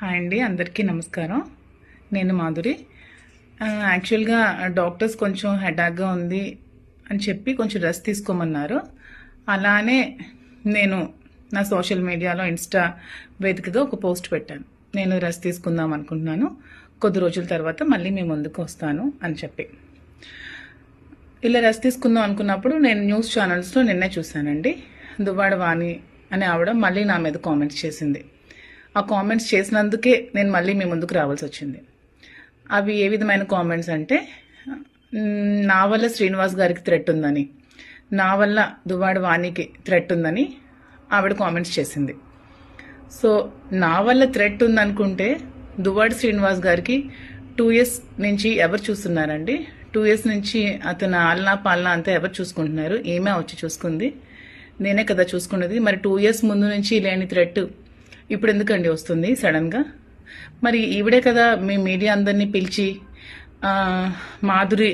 Hi అండి అందరికీ నమస్కారం. నేను మాధురి. యాక్చువల్గా డాక్టర్స్ కొంచెం హెడాక్గా ఉంది అని చెప్పి కొంచెం రెస్ట్ తీసుకోమన్నారు. అలానే నేను నా సోషల్ మీడియాలో ఇన్స్టా వేదికగా ఒక పోస్ట్ పెట్టాను. నేను రెస్ట్ తీసుకుందాం అనుకుంటున్నాను. కొద్ది రోజుల తర్వాత మళ్ళీ మేము ముందుకు వస్తాను అని చెప్పి. ఇలా రెస్ట్ తీసుకుందాం అనుకున్నప్పుడు నేను న్యూస్ ఛానల్స్లో నిన్నే చూశానండి. దువ్వాడ వాణి అనే ఆవిడ మళ్ళీ నా మీద కామెంట్స్ చేసింది. ఆ కామెంట్స్ చేసినందుకే నేను మళ్ళీ మీ ముందుకు రావాల్సి వచ్చింది. అవి ఏ విధమైన కామెంట్స్ అంటే నా వల్ల శ్రీనివాస్ గారికి థ్రెట్ ఉందని నా వల్ల దువ్వాడ వాణికి థ్రెట్ ఉందని ఆవిడ కామెంట్స్ చేసింది. సో నా వల్ల థ్రెట్ ఉందనుకుంటే దువ్వాడ శ్రీనివాస్ గారికి టూ ఇయర్స్ నుంచి ఎవరు చూస్తున్నారండి? టూ ఇయర్స్ నుంచి అతను ఆలనా పాలనా అంతా ఎవరు చూసుకుంటున్నారు? ఏమే వచ్చి చూసుకుంది. నేనే కదా చూసుకున్నది. మరి టూ ఇయర్స్ ముందు నుంచి లేని థ్రెట్ ఇప్పుడు ఎందుకండి వస్తుంది సడన్గా? మరి ఈవిడే కదా మీ మీడియా అందరినీ పిలిచి మాధురి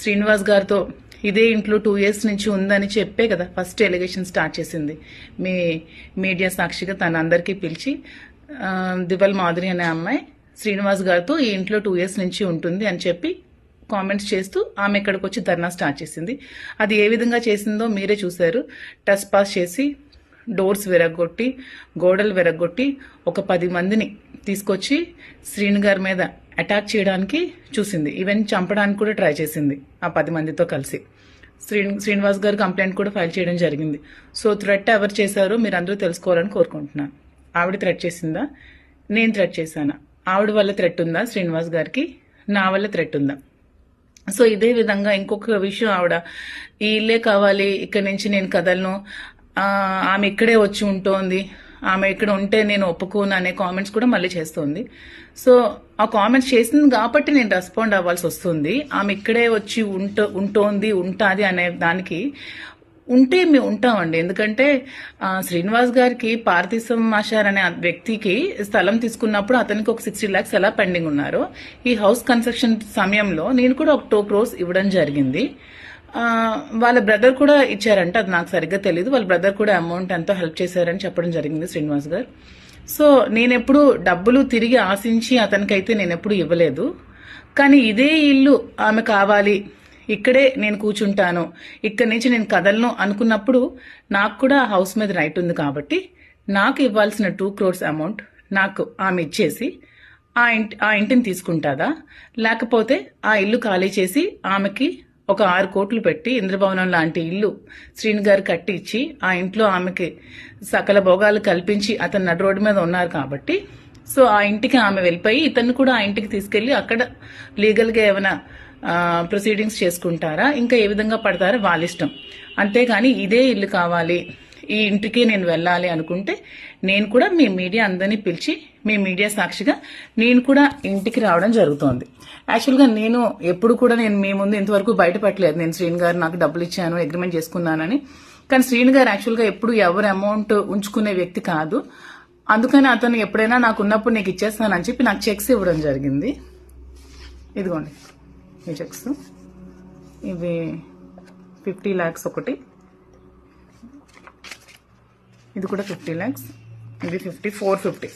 శ్రీనివాస్ గారితో ఇదే ఇంట్లో టూ ఇయర్స్ నుంచి ఉందని చెప్పే కదా ఫస్ట్ ఎలిగేషన్ స్టార్ట్ చేసింది. మీ మీడియా సాక్షిగా తన అందరికీ పిలిచి దివల్ మాధురి అనే అమ్మాయి శ్రీనివాస్ గారితో ఈ ఇంట్లో టూ ఇయర్స్ నుంచి ఉంటుంది అని చెప్పి కామెంట్స్ చేస్తూ ఆమె ఇక్కడికి వచ్చి ధర్నా స్టార్ట్ చేసింది. అది ఏ విధంగా చేసిందో మీరే చూశారు. టస్ పాస్ చేసి డోర్స్ విరగొట్టి గోడలు విరగొట్టి ఒక పది మందిని తీసుకొచ్చి శ్రీను గారి మీద అటాక్ చేయడానికి చూసింది. ఈవెన్ చంపడానికి కూడా ట్రై చేసింది ఆ పది మందితో కలిసి. శ్రీ శ్రీనివాస్ గారు కంప్లైంట్ కూడా ఫైల్ చేయడం జరిగింది. సో థ్రెట్ ఎవరు చేశారో మీరు అందరూ తెలుసుకోవాలని కోరుకుంటున్నాను. ఆవిడ థ్రెట్ చేసిందా? నేను థ్రెట్ చేశానా? ఆవిడ వల్ల థ్రెట్ ఉందా? శ్రీనివాస్ గారికి నా వల్ల థ్రెట్ ఉందా? సో ఇదే విధంగా ఇంకొక విషయం ఆవిడ ఈ ఇల్లే కావాలి ఇక్కడి నుంచి నేను కదలను ఆమె ఇక్కడే వచ్చి ఉంటోంది. ఆమె ఇక్కడ ఉంటే నేను ఒప్పుకోను అనే కామెంట్స్ కూడా మళ్ళీ చేస్తుంది. సో ఆ కామెంట్స్ చేసింది కాబట్టి నేను రెస్పాండ్ అవ్వాల్సి వస్తుంది. ఆమె ఇక్కడే వచ్చి ఉంట ఉంటోంది ఉంటుంది అనే దానికి ఉంటే మేము ఉంటామండి. ఎందుకంటే శ్రీనివాస్ గారికి పార్థిసం మాషార్ అనే వ్యక్తికి స్థలం తీసుకున్నప్పుడు అతనికి ఒక సిక్స్టీ ల్యాక్స్ ఎలా పెండింగ్ ఉన్నారో. ఈ హౌస్ కన్స్ట్రక్షన్ సమయంలో నేను కూడా ఒక టూ క్రోర్స్ ఇవ్వడం జరిగింది. వాళ్ళ బ్రదర్ కూడా ఇచ్చారంట అది నాకు సరిగ్గా తెలియదు వాళ్ళ బ్రదర్ కూడా అమౌంట్ ఎంతో హెల్ప్ చేశారని చెప్పడం జరిగింది శ్రీనివాస్ గారు. సో నేనెప్పుడు డబ్బులు తిరిగి ఆశించి అతనికైతే నేను ఎప్పుడు ఇవ్వలేదు. కానీ ఇదే ఇల్లు ఆమె కావాలి. ఇక్కడే నేను కూర్చుంటాను. ఇక్కడి నుంచి నేను కదలను అనుకున్నప్పుడు నాకు కూడా హౌస్ మీద రైట్ ఉంది కాబట్టి నాకు ఇవ్వాల్సిన టూ క్రోర్స్ అమౌంట్ నాకు ఆమె ఇచ్చేసి ఆ ఇంటి ఆ ఇంటిని తీసుకుంటాదా? లేకపోతే ఆ ఇల్లు ఖాళీ చేసి ఆమెకి ఒక ఆరు కోట్లు పెట్టి ఇంద్రభవనం లాంటి ఇల్లు శ్రీని గారు కట్టించి ఆ ఇంట్లో ఆమెకి సకల భోగాలు కల్పించి అతను నడు రోడ్డు మీద ఉన్నారు కాబట్టి సో ఆ ఇంటికి ఆమె వెళ్ళిపోయి ఇతన్ని కూడా ఆ ఇంటికి తీసుకెళ్ళి అక్కడ లీగల్గా ఏమైనా ప్రొసీడింగ్స్ చేసుకుంటారా? ఇంకా ఏ విధంగా పడతారో? వాళ్ళ ఇష్టం. అంతేగాని ఇదే ఇల్లు కావాలి. ఈ ఇంటికి నేను వెళ్ళాలి అనుకుంటే నేను కూడా మీ మీడియా అందరినీ పిలిచి మీ మీడియా సాక్షిగా నేను కూడా ఇంటికి రావడం జరుగుతోంది. యాక్చువల్గా నేను ఎప్పుడు కూడా నేను మీ ముందు ఇంతవరకు బయటపడలేదు. నేను శ్రీని గారు నాకు డబ్బులు ఇచ్చాను అగ్రిమెంట్ చేసుకున్నానని. కానీ శ్రీని గారు యాక్చువల్గా ఎప్పుడు ఎవరు అమౌంట్ ఉంచుకునే వ్యక్తి కాదు. అందుకని అతను ఎప్పుడైనా నాకు ఉన్నప్పుడు నీకు ఇచ్చేస్తానని చెప్పి నాకు చెక్స్ ఇవ్వడం జరిగింది. ఇదిగోండి. ఈ చెక్స్ ఇవి ఫిఫ్టీ ల్యాక్స్ ఒకటి. ఇది కూడా ఫిఫ్టీ ల్యాక్స్ ఇది ఫిఫ్టీ ఫోర్ ఫిఫ్టీ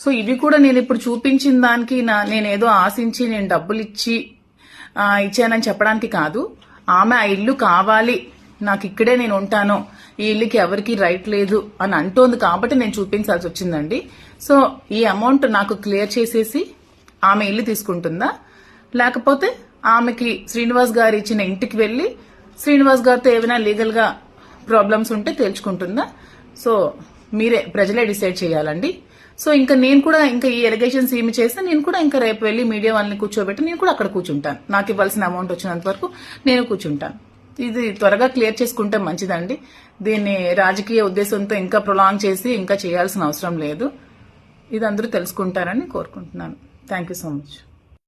సో ఇవి కూడా నేను ఇప్పుడు చూపించిన దానికి నా నేనేదో ఆశించి నేను డబ్బులు ఇచ్చి ఇచ్చానని చెప్పడానికి కాదు. ఆమె ఆ ఇల్లు కావాలి. నాకు ఇక్కడే నేను ఉంటాను. ఈ ఇల్లుకి ఎవరికి రైట్ లేదు అని అంటోంది కాబట్టి నేను చూపించాల్సి వచ్చిందండి. సో ఈ అమౌంట్ నాకు క్లియర్ చేసేసి ఆమె ఇల్లు తీసుకుంటుందా? లేకపోతే ఆమెకి శ్రీనివాస్ గారు ఇచ్చిన ఇంటికి వెళ్ళి శ్రీనివాస్ గారితో ఏమైనా లీగల్గా ప్రాబ్లమ్స్ ఉంటే తేల్చుకుంటుందా? సో మీరే ప్రజలే డిసైడ్ చేయాలండి. సో ఇంకా నేను కూడా ఇంకా ఈ ఎలిగేషన్స్ ఏమి చేస్తే నేను కూడా ఇంకా రేపు వెళ్ళి మీడియా వాళ్ళని కూర్చోబెట్టి నేను కూడా అక్కడ కూర్చుంటాను. నాకు ఇవ్వాల్సిన అమౌంట్ వచ్చినంత వరకు నేను కూర్చుంటాను. ఇది త్వరగా క్లియర్ చేసుకుంటే మంచిదండి. దీన్ని రాజకీయ ఉద్దేశంతో ఇంకా ప్రొలాంగ్ చేసి ఇంకా చేయాల్సిన అవసరం లేదు. ఇది అందరూ తెలుసుకుంటారని కోరుకుంటున్నాను. Thank you so much